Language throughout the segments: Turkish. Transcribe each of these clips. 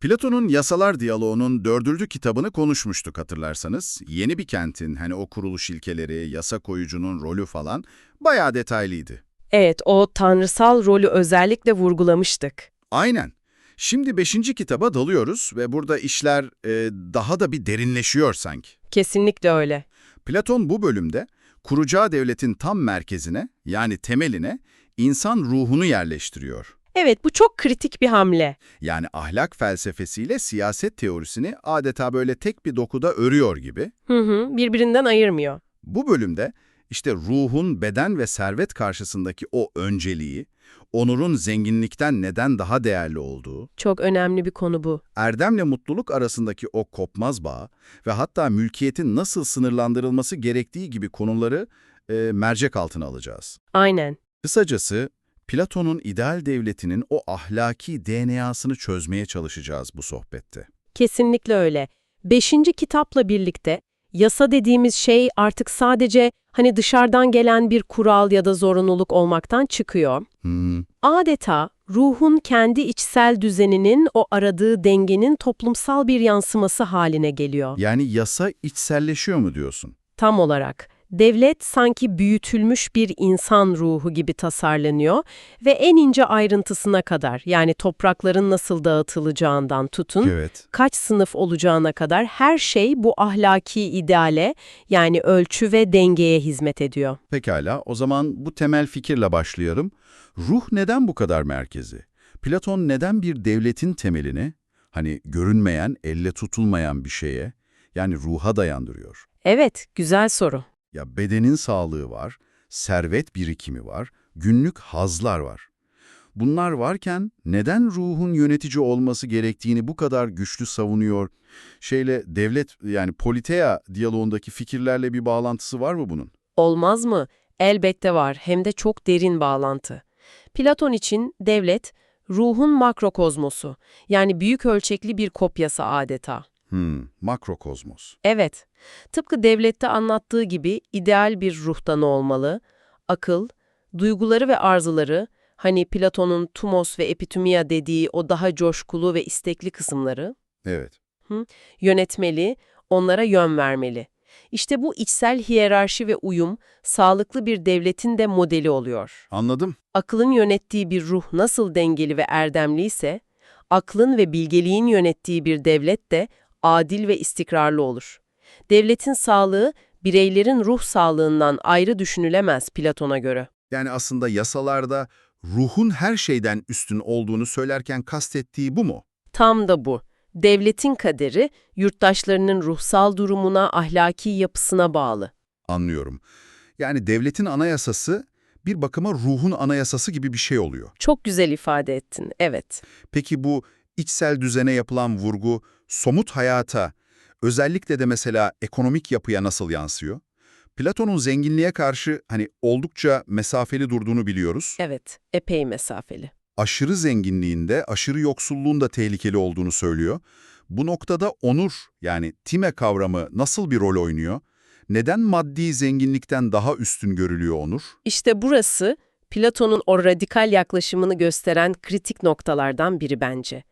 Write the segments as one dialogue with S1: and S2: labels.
S1: Platon'un Yasalar Diyaloğu'nun dördüncü kitabını konuşmuştuk hatırlarsanız. Yeni bir kentin, hani o kuruluş ilkeleri, yasa koyucunun rolü falan bayağı detaylıydı.
S2: Evet, o tanrısal rolü özellikle vurgulamıştık.
S1: Aynen. Şimdi beşinci kitaba dalıyoruz ve burada işler e, daha da bir derinleşiyor sanki.
S2: Kesinlikle öyle.
S1: Platon bu bölümde kuracağı devletin tam merkezine yani temeline insan ruhunu yerleştiriyor.
S2: Evet, bu çok kritik bir hamle.
S1: Yani ahlak felsefesiyle siyaset teorisini adeta böyle tek bir dokuda örüyor gibi.
S2: Hı hı, birbirinden ayırmıyor.
S1: Bu bölümde işte ruhun beden ve servet karşısındaki o önceliği, onurun zenginlikten neden daha değerli olduğu,
S2: Çok önemli bir konu bu.
S1: erdemle mutluluk arasındaki o kopmaz bağ ve hatta mülkiyetin nasıl sınırlandırılması gerektiği gibi konuları e, mercek altına alacağız.
S2: Aynen.
S1: Kısacası Platon'un ideal devletinin o ahlaki DNA'sını çözmeye çalışacağız bu sohbette.
S2: Kesinlikle öyle. Beşinci kitapla birlikte yasa dediğimiz şey artık sadece hani dışarıdan gelen bir kural ya da zorunluluk olmaktan çıkıyor.
S1: Hmm,
S2: Adeta ruhun kendi içsel düzeninin o aradığı dengenin toplumsal bir yansıması haline geliyor.
S1: yani yasa içselleşiyor mu diyorsun?
S2: Tam olarak. Devlet sanki büyütülmüş bir insan ruhu gibi tasarlanıyor ve en ince ayrıntısına kadar yani toprakların nasıl dağıtılacağından tutun,
S1: Evet.
S2: kaç sınıf olacağına kadar her şey bu ahlaki ideale yani ölçü ve dengeye hizmet ediyor.
S1: Pekala, o zaman bu temel fikirle başlayalım. Ruh neden bu kadar merkezi? Platon neden bir devletin temelini, hani görünmeyen, elle tutulmayan bir şeye, yani ruha dayandırıyor?
S2: Evet, güzel soru.
S1: Ya bedenin sağlığı var, servet birikimi var, günlük hazlar var. Bunlar varken neden ruhun yönetici olması gerektiğini bu kadar güçlü savunuyor? Şeyle devlet yani politea diyaloğundaki fikirlerle bir bağlantısı var mı bunun?
S2: Olmaz mı? Elbette var, hem de çok derin bağlantı. Platon için devlet, ruhun makrokozmosu, yani büyük ölçekli bir kopyası adeta.
S1: Hmm, makrokozmos.
S2: Evet, tıpkı devlette anlattığı gibi ideal bir ruhtan olmalı, akıl, duyguları ve arzuları, hani Platon'un tumos ve epitümia dediği o daha coşkulu ve istekli kısımları,
S1: Evet.
S2: yönetmeli, onlara yön vermeli. İşte bu içsel hiyerarşi ve uyum, sağlıklı bir devletin de modeli oluyor.
S1: Anladım.
S2: Akılın yönettiği bir ruh nasıl dengeli ve erdemliyse, aklın ve bilgeliğin yönettiği bir devlet de adil ve istikrarlı olur. Devletin sağlığı, bireylerin ruh sağlığından ayrı düşünülemez Platon'a göre.
S1: Yani aslında yasalarda ruhun her şeyden üstün olduğunu söylerken kastettiği bu mu?
S2: Tam da bu. Devletin kaderi, yurttaşlarının ruhsal durumuna, ahlaki yapısına bağlı.
S1: Anlıyorum. Yani devletin anayasası bir bakıma ruhun anayasası gibi bir şey oluyor.
S2: Çok güzel ifade ettin, evet.
S1: Peki bu içsel düzene yapılan vurgu somut hayata, özellikle de mesela ekonomik yapıya nasıl yansıyor? Platon'un zenginliğe karşı hani oldukça mesafeli durduğunu biliyoruz.
S2: Evet, epey mesafeli.
S1: Aşırı zenginliğinde aşırı yoksulluğun da tehlikeli olduğunu söylüyor. Bu noktada onur yani time kavramı nasıl bir rol oynuyor? Neden maddi zenginlikten daha üstün görülüyor onur?
S2: İşte burası Platon'un o radikal yaklaşımını gösteren kritik noktalardan biri bence.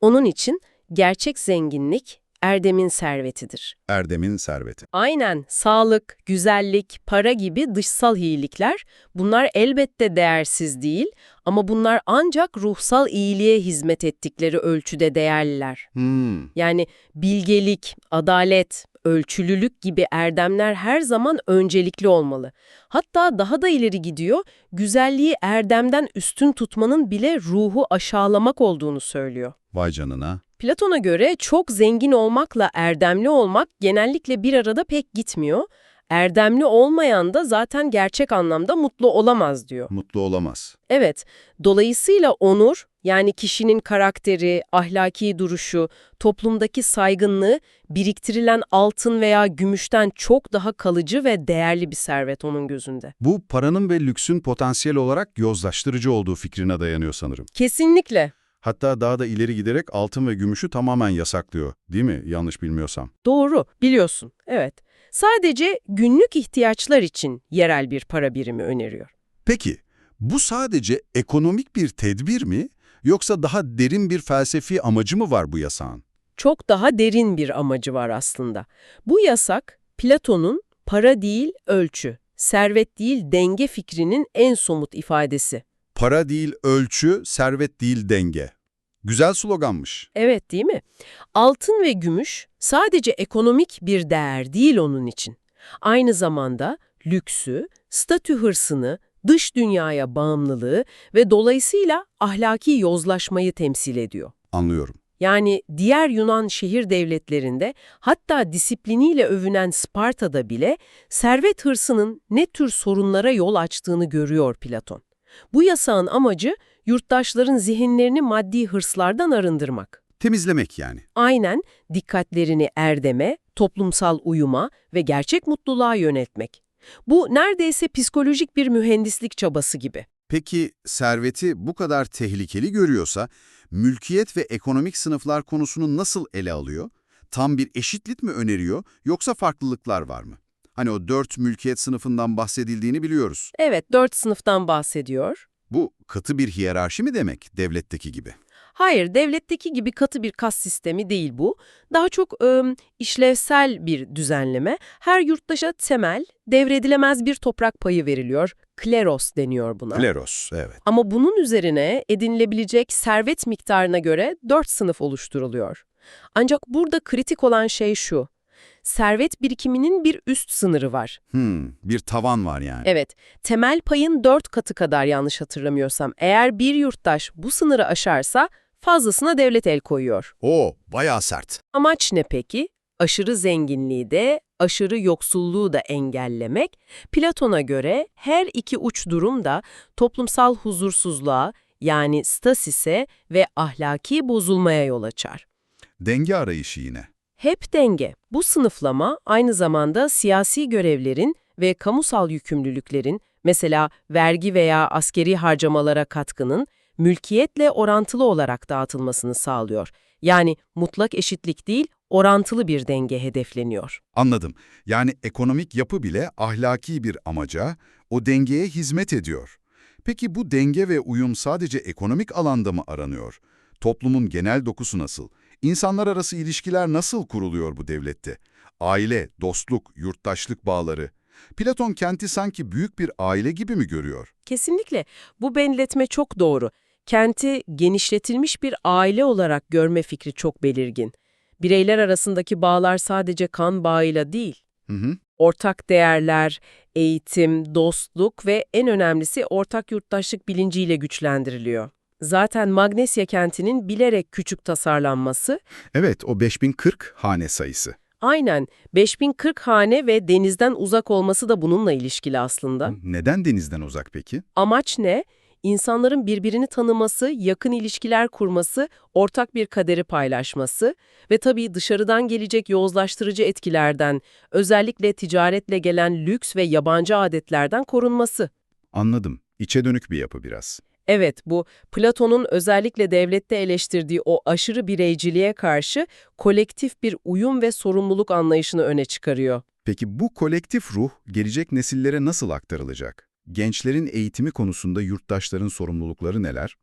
S2: Onun için gerçek zenginlik erdemin servetidir.
S1: Erdemin serveti.
S2: Aynen sağlık, güzellik, para gibi dışsal iyilikler bunlar elbette değersiz değil ama bunlar ancak ruhsal iyiliğe hizmet ettikleri ölçüde değerliler.
S1: Hmm,
S2: Yani bilgelik, adalet, ölçülülük gibi erdemler her zaman öncelikli olmalı. Hatta daha da ileri gidiyor, güzelliği erdemden üstün tutmanın bile ruhu aşağılamak olduğunu söylüyor.
S1: vay canına.
S2: Platon'a göre çok zengin olmakla erdemli olmak genellikle bir arada pek gitmiyor. Erdemli olmayan da zaten gerçek anlamda mutlu olamaz diyor.
S1: Mutlu olamaz.
S2: Evet, dolayısıyla onur, yani kişinin karakteri, ahlaki duruşu, toplumdaki saygınlığı biriktirilen altın veya gümüşten çok daha kalıcı ve değerli bir servet onun gözünde.
S1: Bu paranın ve lüksün potansiyel olarak yozlaştırıcı olduğu fikrine dayanıyor sanırım.
S2: Kesinlikle.
S1: Hatta daha da ileri giderek altın ve gümüşü tamamen yasaklıyor. Değil mi? Yanlış bilmiyorsam.
S2: Doğru, biliyorsun. Evet. Sadece günlük ihtiyaçlar için yerel bir para birimi öneriyor.
S1: Peki, bu sadece ekonomik bir tedbir mi? Yoksa daha derin bir felsefi amacı mı var bu yasağın?
S2: Çok daha derin bir amacı var aslında. Bu yasak, Platon'un para değil ölçü, servet değil denge fikrinin en somut ifadesi.
S1: Para değil ölçü, servet değil denge. Güzel sloganmış.
S2: Evet değil mi? Altın ve gümüş sadece ekonomik bir değer değil onun için. Aynı zamanda lüksü, statü hırsını, dış dünyaya bağımlılığı ve dolayısıyla ahlaki yozlaşmayı temsil ediyor.
S1: Anlıyorum.
S2: Yani diğer Yunan şehir devletlerinde hatta disipliniyle övünen Sparta'da bile servet hırsının ne tür sorunlara yol açtığını görüyor Platon. Bu yasağın amacı yurttaşların zihinlerini maddi hırslardan arındırmak.
S1: Temizlemek yani.
S2: Aynen dikkatlerini erdeme, toplumsal uyuma ve gerçek mutluluğa yöneltmek. Bu neredeyse psikolojik bir mühendislik çabası gibi.
S1: Peki serveti bu kadar tehlikeli görüyorsa, mülkiyet ve ekonomik sınıflar konusunu nasıl ele alıyor? Tam bir eşitlik mi öneriyor yoksa farklılıklar var mı? Hani o dört mülkiyet sınıfından bahsedildiğini biliyoruz.
S2: Evet, dört sınıftan bahsediyor.
S1: Bu katı bir hiyerarşi mi demek devletteki gibi?
S2: Hayır, devletteki gibi katı bir kas sistemi değil bu. Daha çok ım, işlevsel bir düzenleme. Her yurttaşa temel, devredilemez bir toprak payı veriliyor. Kleros deniyor buna.
S1: Kleros, evet.
S2: Ama bunun üzerine edinilebilecek servet miktarına göre dört sınıf oluşturuluyor. Ancak burada kritik olan şey şu. Servet birikiminin bir üst sınırı var.
S1: Hmm, bir tavan var yani.
S2: Evet, temel payın dört katı kadar yanlış hatırlamıyorsam. Eğer bir yurttaş bu sınırı aşarsa fazlasına devlet el koyuyor.
S1: O, bayağı sert.
S2: Amaç ne peki? Aşırı zenginliği de, aşırı yoksulluğu da engellemek. Platon'a göre her iki uç durum da toplumsal huzursuzluğa yani stasise ve ahlaki bozulmaya yol açar.
S1: Denge arayışı yine.
S2: Hep denge. Bu sınıflama aynı zamanda siyasi görevlerin ve kamusal yükümlülüklerin, mesela vergi veya askeri harcamalara katkının, mülkiyetle orantılı olarak dağıtılmasını sağlıyor. Yani mutlak eşitlik değil, orantılı bir denge hedefleniyor.
S1: Anladım. Yani ekonomik yapı bile ahlaki bir amaca, o dengeye hizmet ediyor. Peki bu denge ve uyum sadece ekonomik alanda mı aranıyor? Toplumun genel dokusu nasıl? İnsanlar arası ilişkiler nasıl kuruluyor bu devlette? Aile, dostluk, yurttaşlık bağları. Platon kenti sanki büyük bir aile gibi mi görüyor?
S2: Kesinlikle. Bu benzetme çok doğru. Kenti genişletilmiş bir aile olarak görme fikri çok belirgin. Bireyler arasındaki bağlar sadece kan bağıyla değil,
S1: Hı hı.
S2: ortak değerler, eğitim, dostluk ve en önemlisi ortak yurttaşlık bilinciyle güçlendiriliyor. Zaten Magnesya kentinin bilerek küçük tasarlanması,
S1: Evet, o 5040 hane sayısı.
S2: aynen 5040 hane ve denizden uzak olması da bununla ilişkili aslında.
S1: Neden denizden uzak peki?
S2: Amaç ne? İnsanların birbirini tanıması, yakın ilişkiler kurması, ortak bir kaderi paylaşması ve tabii dışarıdan gelecek yozlaştırıcı etkilerden, özellikle ticaretle gelen lüks ve yabancı adetlerden korunması.
S1: Anladım. İçe dönük bir yapı biraz.
S2: Evet, bu Platon'un özellikle devlette eleştirdiği o aşırı bireyciliğe karşı kolektif bir uyum ve sorumluluk anlayışını öne çıkarıyor.
S1: Peki bu kolektif ruh gelecek nesillere nasıl aktarılacak? Gençlerin eğitimi konusunda yurttaşların sorumlulukları neler?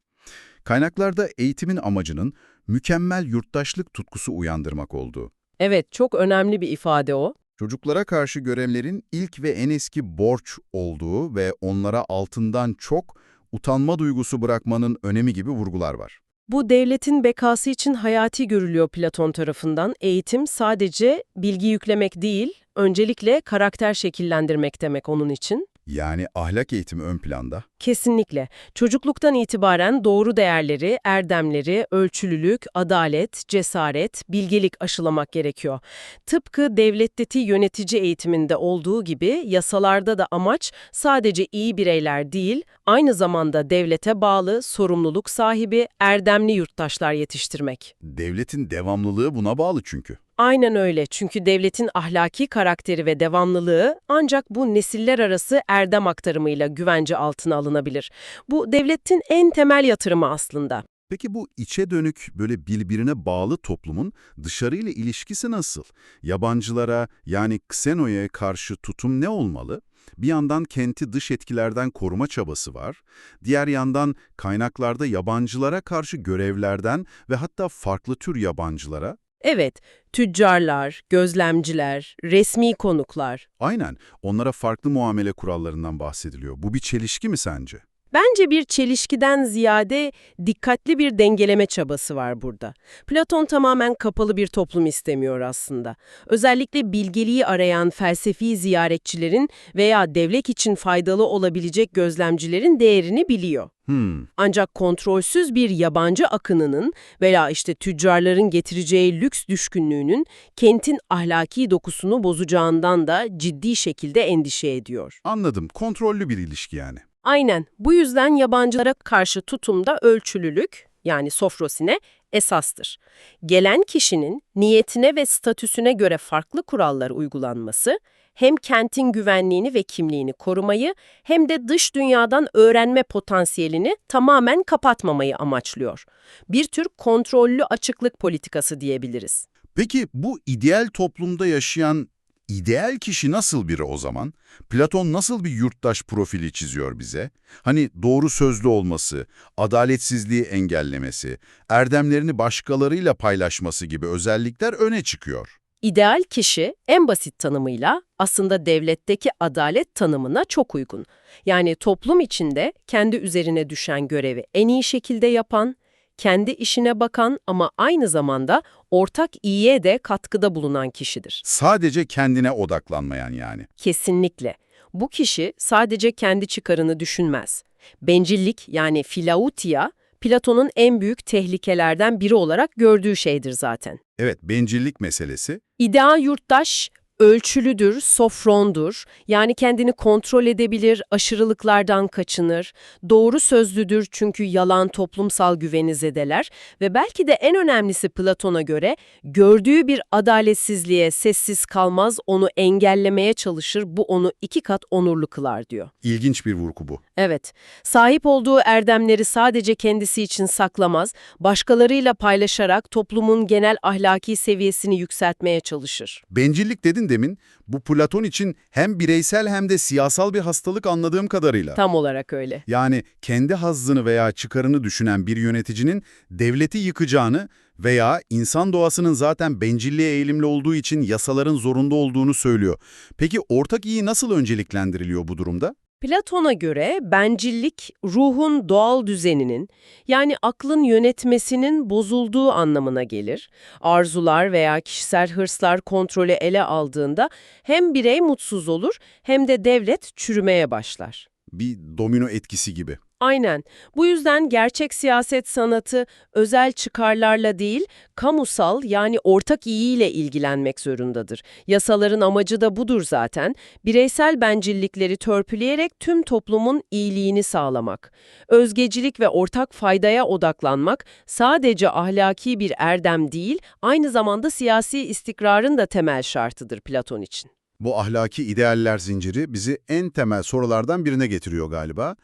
S1: Kaynaklarda eğitimin amacının mükemmel yurttaşlık tutkusu uyandırmak olduğu.
S2: Evet, çok önemli bir ifade o.
S1: Çocuklara karşı görevlerin ilk ve en eski borç olduğu ve onlara altından çok utanma duygusu bırakmanın önemi gibi vurgular var.
S2: Bu devletin bekası için hayati görülüyor Platon tarafından. Eğitim sadece bilgi yüklemek değil, öncelikle karakter şekillendirmek demek onun için.
S1: Yani ahlak eğitimi ön planda.
S2: Kesinlikle. Çocukluktan itibaren doğru değerleri, erdemleri, ölçülülük, adalet, cesaret, bilgelik aşılamak gerekiyor. Tıpkı devletteki yönetici eğitiminde olduğu gibi yasalarda da amaç sadece iyi bireyler değil, aynı zamanda devlete bağlı, sorumluluk sahibi, erdemli yurttaşlar yetiştirmek.
S1: Devletin devamlılığı buna bağlı çünkü.
S2: Aynen öyle. Çünkü devletin ahlaki karakteri ve devamlılığı ancak bu nesiller arası erdem aktarımıyla güvence altına alınabilir. Bu devletin en temel yatırımı aslında.
S1: Peki bu içe dönük, böyle birbirine bağlı toplumun dışarıyla ilişkisi nasıl? Yabancılara yani ksenoya karşı tutum ne olmalı? Bir yandan kenti dış etkilerden koruma çabası var, diğer yandan kaynaklarda yabancılara karşı görevlerden ve hatta farklı tür yabancılara,
S2: Evet, tüccarlar, gözlemciler, resmi konuklar.
S1: aynen onlara farklı muamele kurallarından bahsediliyor. Bu bir çelişki mi sence?
S2: Bence bir çelişkiden ziyade dikkatli bir dengeleme çabası var burada. Platon tamamen kapalı bir toplum istemiyor aslında. Özellikle bilgeliği arayan felsefi ziyaretçilerin veya devlet için faydalı olabilecek gözlemcilerin değerini biliyor.
S1: Hmm,
S2: Ancak kontrolsüz bir yabancı akınının veya işte tüccarların getireceği lüks düşkünlüğünün kentin ahlaki dokusunu bozacağından da ciddi şekilde endişe ediyor.
S1: anladım. Kontrollü bir ilişki yani.
S2: Aynen. Bu yüzden yabancılara karşı tutumda ölçülülük, yani sofrosine, esastır. Gelen kişinin niyetine ve statüsüne göre farklı kurallar uygulanması, hem kentin güvenliğini ve kimliğini korumayı hem de dış dünyadan öğrenme potansiyelini tamamen kapatmamayı amaçlıyor. Bir tür kontrollü açıklık politikası diyebiliriz.
S1: Peki bu ideal toplumda yaşayan ideal kişi nasıl biri o zaman? Platon nasıl bir yurttaş profili çiziyor bize? Hani doğru sözlü olması, adaletsizliği engellemesi, erdemlerini başkalarıyla paylaşması gibi özellikler öne çıkıyor.
S2: İdeal kişi en basit tanımıyla aslında devletteki adalet tanımına çok uygun. Yani toplum içinde kendi üzerine düşen görevi en iyi şekilde yapan, kendi işine bakan ama aynı zamanda ortak iyiye de katkıda bulunan kişidir.
S1: Sadece kendine odaklanmayan yani.
S2: Kesinlikle. Bu kişi sadece kendi çıkarını düşünmez. Bencillik yani filautia, Platon'un en büyük tehlikelerden biri olarak gördüğü şeydir zaten.
S1: Evet, bencillik meselesi.
S2: İdeal yurttaş ölçülüdür, sofrondur, yani kendini kontrol edebilir, aşırılıklardan kaçınır, doğru sözlüdür çünkü yalan toplumsal güveni zedeler ve belki de en önemlisi Platon'a göre gördüğü bir adaletsizliğe sessiz kalmaz, onu engellemeye çalışır, bu onu iki kat onurlu kılar diyor.
S1: İlginç bir vurgu bu.
S2: Evet, sahip olduğu erdemleri sadece kendisi için saklamaz, başkalarıyla paylaşarak toplumun genel ahlaki seviyesini yükseltmeye çalışır.
S1: Bencillik dedin demin, bu Platon için hem bireysel hem de siyasal bir hastalık anladığım kadarıyla.
S2: Tam olarak öyle.
S1: Yani kendi hazzını veya çıkarını düşünen bir yöneticinin devleti yıkacağını veya insan doğasının zaten bencilliğe eğilimli olduğu için yasaların zorunda olduğunu söylüyor. Peki ortak iyi nasıl önceliklendiriliyor bu durumda?
S2: Platon'a göre bencillik ruhun doğal düzeninin yani aklın yönetmesinin bozulduğu anlamına gelir. Arzular veya kişisel hırslar kontrolü ele aldığında hem birey mutsuz olur hem de devlet çürümeye başlar.
S1: Bir domino etkisi gibi.
S2: Aynen. Bu yüzden gerçek siyaset sanatı özel çıkarlarla değil, kamusal yani ortak iyiyle ilgilenmek zorundadır. Yasaların amacı da budur zaten. Bireysel bencillikleri törpüleyerek tüm toplumun iyiliğini sağlamak. Özgecilik ve ortak faydaya odaklanmak sadece ahlaki bir erdem değil, aynı zamanda siyasi istikrarın da temel şartıdır Platon için.
S1: Bu ahlaki idealler zinciri bizi en temel sorulardan birine getiriyor galiba.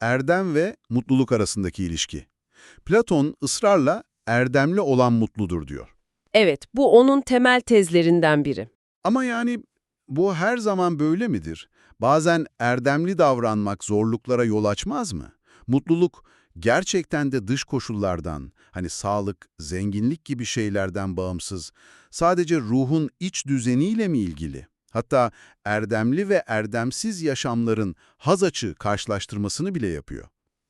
S1: Erdem ve mutluluk arasındaki ilişki. Platon ısrarla erdemli olan mutludur diyor.
S2: Evet, bu onun temel tezlerinden biri.
S1: Ama yani bu her zaman böyle midir? Bazen erdemli davranmak zorluklara yol açmaz mı? Mutluluk gerçekten de dış koşullardan, hani sağlık, zenginlik gibi şeylerden bağımsız, sadece ruhun iç düzeniyle mi ilgili? Hatta erdemli ve erdemsiz yaşamların haz açı karşılaştırmasını bile yapıyor.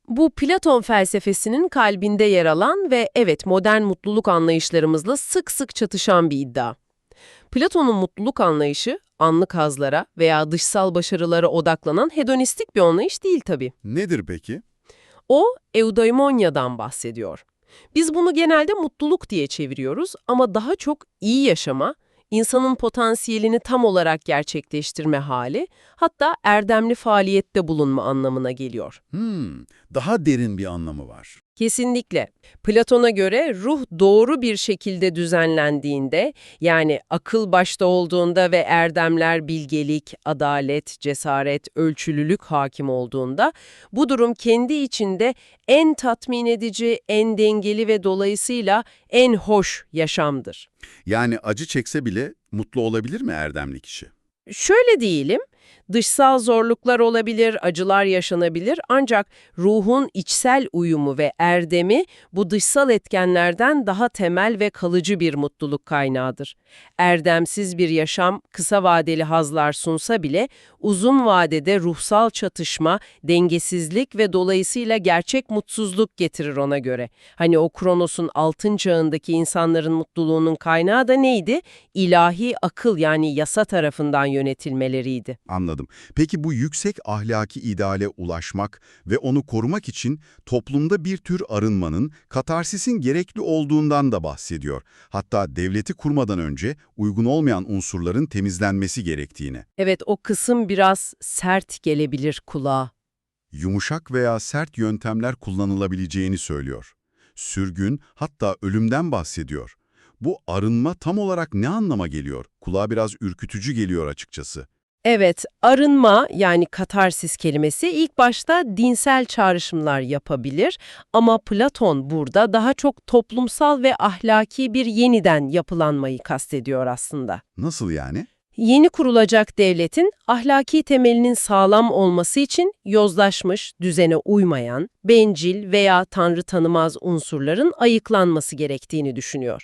S2: Bu Platon felsefesinin kalbinde yer alan ve evet modern mutluluk anlayışlarımızla sık sık çatışan bir iddia. Platon'un mutluluk anlayışı anlık hazlara veya dışsal başarılara odaklanan hedonistik bir anlayış değil tabii.
S1: Nedir peki?
S2: O eudaimonia'dan bahsediyor. Biz bunu genelde mutluluk diye çeviriyoruz ama daha çok iyi yaşama, insanın potansiyelini tam olarak gerçekleştirme hali, hatta erdemli faaliyette bulunma anlamına geliyor.
S1: Hmm, daha derin bir anlamı var.
S2: Kesinlikle. Platon'a göre ruh doğru bir şekilde düzenlendiğinde, yani akıl başta olduğunda ve erdemler bilgelik, adalet, cesaret, ölçülülük hakim olduğunda, bu durum kendi içinde en tatmin edici, en dengeli ve dolayısıyla en hoş yaşamdır.
S1: Yani acı çekse bile mutlu olabilir mi erdemli kişi?
S2: Şöyle diyelim, Dışsal zorluklar olabilir, acılar yaşanabilir ancak ruhun içsel uyumu ve erdemi bu dışsal etkenlerden daha temel ve kalıcı bir mutluluk kaynağıdır. Erdemsiz bir yaşam kısa vadeli hazlar sunsa bile uzun vadede ruhsal çatışma, dengesizlik ve dolayısıyla gerçek mutsuzluk getirir ona göre. Hani o Kronos'un altın çağındaki insanların mutluluğunun kaynağı da neydi? İlahi akıl yani yasa tarafından yönetilmeleriydi.
S1: Anladım. Peki bu yüksek ahlaki ideale ulaşmak ve onu korumak için toplumda bir tür arınmanın, katarsisin gerekli olduğundan da bahsediyor. Hatta devleti kurmadan önce uygun olmayan unsurların temizlenmesi gerektiğini.
S2: Evet o kısım biraz sert gelebilir kulağa.
S1: Yumuşak veya sert yöntemler kullanılabileceğini söylüyor. Sürgün, hatta ölümden bahsediyor. Bu arınma tam olarak ne anlama geliyor? Kulağa biraz ürkütücü geliyor açıkçası.
S2: Evet, arınma yani katarsis kelimesi ilk başta dinsel çağrışımlar yapabilir ama Platon burada daha çok toplumsal ve ahlaki bir yeniden yapılanmayı kastediyor aslında.
S1: Nasıl yani?
S2: Yeni kurulacak devletin ahlaki temelinin sağlam olması için yozlaşmış, düzene uymayan, bencil veya tanrı tanımaz unsurların ayıklanması gerektiğini düşünüyor.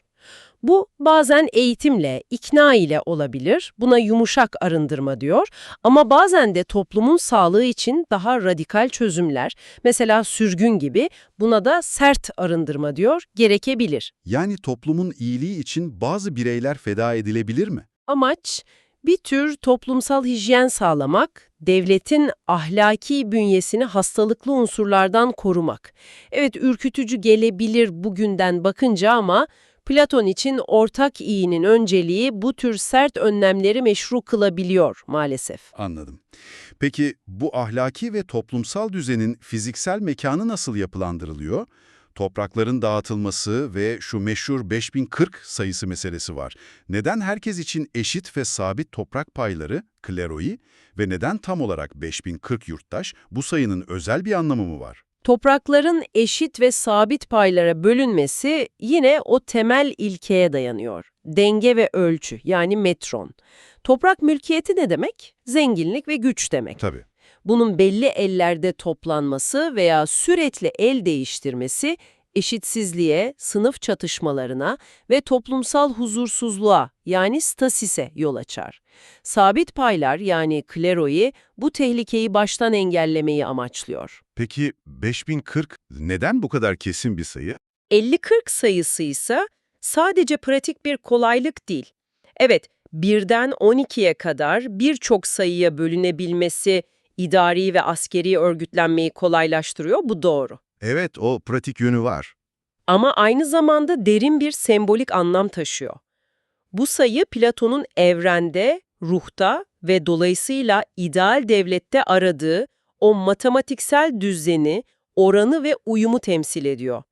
S2: Bu bazen eğitimle, ikna ile olabilir, buna yumuşak arındırma diyor ama bazen de toplumun sağlığı için daha radikal çözümler, mesela sürgün gibi buna da sert arındırma diyor, gerekebilir.
S1: Yani toplumun iyiliği için bazı bireyler feda edilebilir mi?
S2: Amaç bir tür toplumsal hijyen sağlamak, devletin ahlaki bünyesini hastalıklı unsurlardan korumak. Evet ürkütücü gelebilir bugünden bakınca ama Platon için ortak iyinin önceliği bu tür sert önlemleri meşru kılabiliyor maalesef.
S1: Anladım. Peki bu ahlaki ve toplumsal düzenin fiziksel mekanı nasıl yapılandırılıyor? Toprakların dağıtılması ve şu meşhur 5040 sayısı meselesi var. Neden herkes için eşit ve sabit toprak payları, kleroi ve neden tam olarak 5040 yurttaş bu sayının özel bir anlamı mı var?
S2: Toprakların eşit ve sabit paylara bölünmesi yine o temel ilkeye dayanıyor. Denge ve ölçü yani metron. Toprak mülkiyeti ne demek? Zenginlik ve güç demek.
S1: Tabii.
S2: Bunun belli ellerde toplanması veya sürekli el değiştirmesi eşitsizliğe, sınıf çatışmalarına ve toplumsal huzursuzluğa yani stasise yol açar. Sabit paylar yani kleroi bu tehlikeyi baştan engellemeyi amaçlıyor.
S1: Peki 5040 neden bu kadar kesin bir sayı?
S2: 50-40 sayısı ise sadece pratik bir kolaylık değil. Evet, birden 12'ye kadar birçok sayıya bölünebilmesi idari ve askeri örgütlenmeyi kolaylaştırıyor, bu doğru.
S1: Evet, o pratik yönü var.
S2: Ama aynı zamanda derin bir sembolik anlam taşıyor. Bu sayı Platon'un evrende, ruhta ve dolayısıyla ideal devlette aradığı o matematiksel düzeni, oranı ve uyumu temsil ediyor.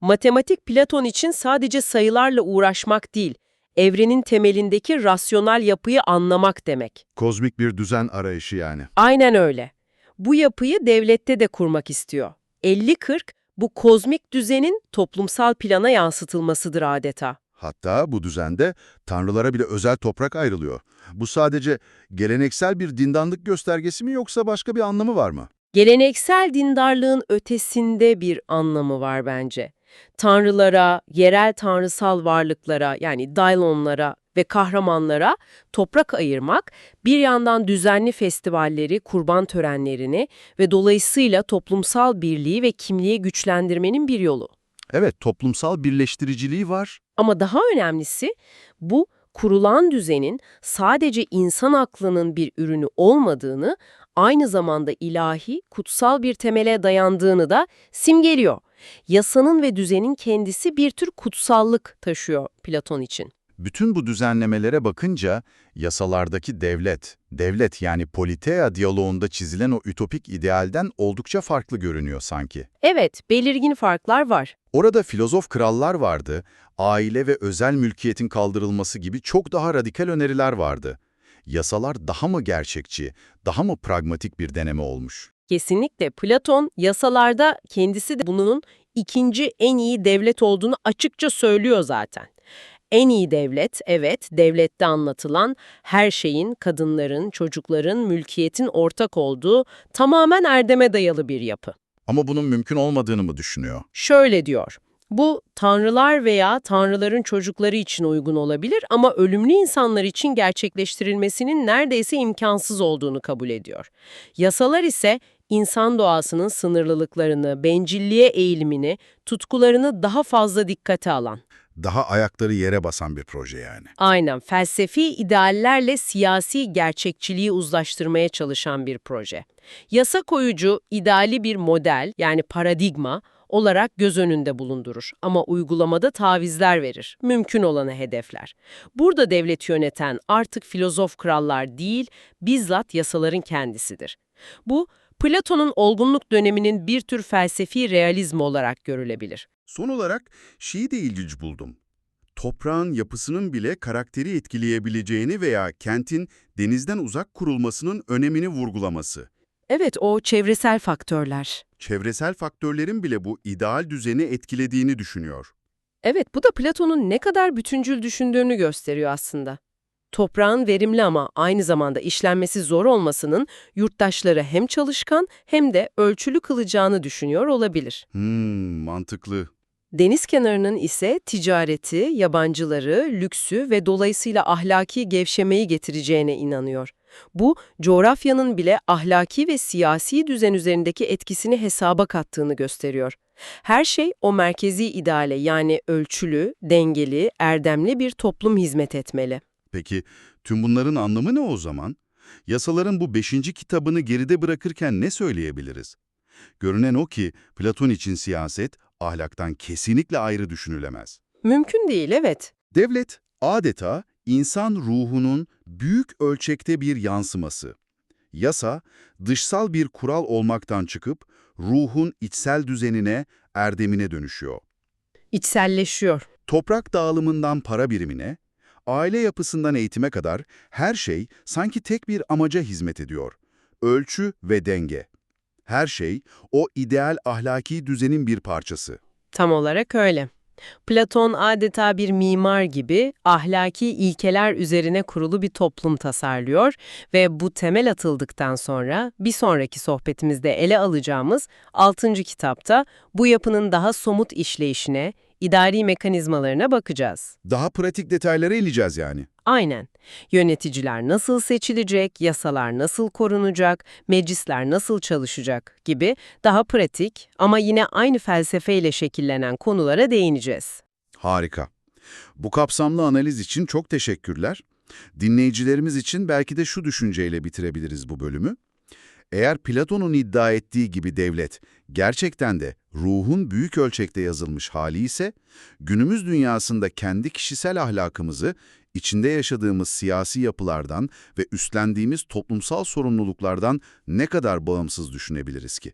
S2: Matematik Platon için sadece sayılarla uğraşmak değil, evrenin temelindeki rasyonel yapıyı anlamak demek.
S1: Kozmik bir düzen arayışı yani.
S2: Aynen öyle. Bu yapıyı devlette de kurmak istiyor. 50-40 bu kozmik düzenin toplumsal plana yansıtılmasıdır adeta.
S1: Hatta bu düzende tanrılara bile özel toprak ayrılıyor. Bu sadece geleneksel bir dindanlık göstergesi mi yoksa başka bir anlamı var mı?
S2: Geleneksel dindarlığın ötesinde bir anlamı var bence. Tanrılara, yerel tanrısal varlıklara yani dailonlara ve kahramanlara toprak ayırmak bir yandan düzenli festivalleri, kurban törenlerini ve dolayısıyla toplumsal birliği ve kimliği güçlendirmenin bir yolu.
S1: Evet, toplumsal birleştiriciliği var.
S2: Ama daha önemlisi bu kurulan düzenin sadece insan aklının bir ürünü olmadığını, aynı zamanda ilahi, kutsal bir temele dayandığını da simgeliyor. Yasanın ve düzenin kendisi bir tür kutsallık taşıyor Platon için.
S1: Bütün bu düzenlemelere bakınca yasalardaki devlet, devlet yani politeia diyaloğunda çizilen o ütopik idealden oldukça farklı görünüyor sanki.
S2: Evet, belirgin farklar var.
S1: Orada filozof krallar vardı, aile ve özel mülkiyetin kaldırılması gibi çok daha radikal öneriler vardı. Yasalar daha mı gerçekçi, daha mı pragmatik bir deneme olmuş?
S2: Kesinlikle Platon yasalarda kendisi de bunun ikinci en iyi devlet olduğunu açıkça söylüyor zaten. En iyi devlet, evet, devlette anlatılan her şeyin, kadınların, çocukların, mülkiyetin ortak olduğu tamamen erdeme dayalı bir yapı.
S1: Ama bunun mümkün olmadığını mı düşünüyor?
S2: Şöyle diyor, bu tanrılar veya tanrıların çocukları için uygun olabilir ama ölümlü insanlar için gerçekleştirilmesinin neredeyse imkansız olduğunu kabul ediyor. Yasalar ise insan doğasının sınırlılıklarını, bencilliğe eğilimini, tutkularını daha fazla dikkate alan.
S1: Daha ayakları yere basan bir proje yani.
S2: Aynen felsefi ideallerle siyasi gerçekçiliği uzlaştırmaya çalışan bir proje. Yasa koyucu ideali bir model yani paradigma olarak göz önünde bulundurur ama uygulamada tavizler verir, mümkün olanı hedefler. Burada devleti yöneten artık filozof krallar değil, bizzat yasaların kendisidir. Bu, Platon'un olgunluk döneminin bir tür felsefi realizm olarak görülebilir.
S1: Son olarak şeyi de ilginç buldum. Toprağın yapısının bile karakteri etkileyebileceğini veya kentin denizden uzak kurulmasının önemini vurgulaması.
S2: Evet, o çevresel faktörler.
S1: Çevresel faktörlerin bile bu ideal düzeni etkilediğini düşünüyor.
S2: Evet, bu da Platon'un ne kadar bütüncül düşündüğünü gösteriyor aslında. Toprağın verimli ama aynı zamanda işlenmesi zor olmasının yurttaşları hem çalışkan hem de ölçülü kılacağını düşünüyor olabilir.
S1: Hmm, mantıklı.
S2: Deniz kenarının ise ticareti, yabancıları, lüksü ve dolayısıyla ahlaki gevşemeyi getireceğine inanıyor. Bu, coğrafyanın bile ahlaki ve siyasi düzen üzerindeki etkisini hesaba kattığını gösteriyor. Her şey o merkezi ideale yani ölçülü, dengeli, erdemli bir toplum hizmet etmeli.
S1: Peki tüm bunların anlamı ne o zaman? Yasaların bu beşinci kitabını geride bırakırken ne söyleyebiliriz? Görünen o ki Platon için siyaset ahlaktan kesinlikle ayrı düşünülemez.
S2: Mümkün değil, evet.
S1: Devlet adeta insan ruhunun büyük ölçekte bir yansıması. Yasa, dışsal bir kural olmaktan çıkıp ruhun içsel düzenine, erdemine dönüşüyor.
S2: İçselleşiyor.
S1: Toprak dağılımından para birimine, aile yapısından eğitime kadar her şey sanki tek bir amaca hizmet ediyor. Ölçü ve denge. Her şey o ideal ahlaki düzenin bir parçası.
S2: Tam olarak öyle. Platon adeta bir mimar gibi ahlaki ilkeler üzerine kurulu bir toplum tasarlıyor ve bu temel atıldıktan sonra bir sonraki sohbetimizde ele alacağımız 6. kitapta bu yapının daha somut işleyişine, idari mekanizmalarına bakacağız.
S1: Daha pratik detaylara ineceğiz yani.
S2: Aynen. Yöneticiler nasıl seçilecek, yasalar nasıl korunacak, meclisler nasıl çalışacak gibi daha pratik ama yine aynı felsefeyle şekillenen konulara değineceğiz.
S1: Harika. Bu kapsamlı analiz için çok teşekkürler. Dinleyicilerimiz için belki de şu düşünceyle bitirebiliriz bu bölümü. Eğer Platon'un iddia ettiği gibi devlet gerçekten de ruhun büyük ölçekte yazılmış hali ise, günümüz dünyasında kendi kişisel ahlakımızı içinde yaşadığımız siyasi yapılardan ve üstlendiğimiz toplumsal sorumluluklardan ne kadar bağımsız düşünebiliriz ki?